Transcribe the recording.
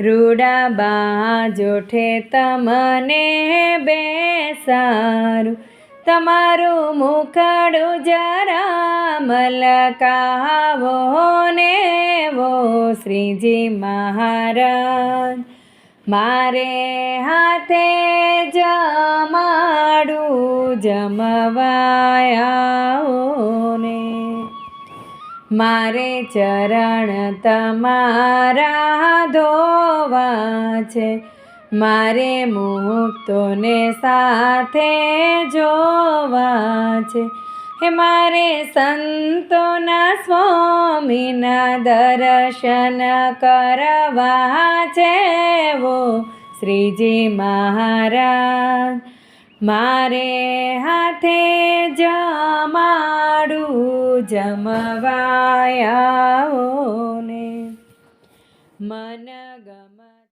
રૂડા બાજોઠે તમને બેસારું તમારું મુખડું જરા મલકાવો ને વો શ્રીજી મહારાજ. મારે હાથે જમાડું જમવાયા મારે ચરણ તમારા ધોવા છે. મારે મુક્તોને સાથે જોવા છે. હે મારે સંતોના સ્વામીના દર્શન કરવા છે વો શ્રીજી મહારાજ, મારે હાથે જમાડું જમવાયાઓ ને મન ગમ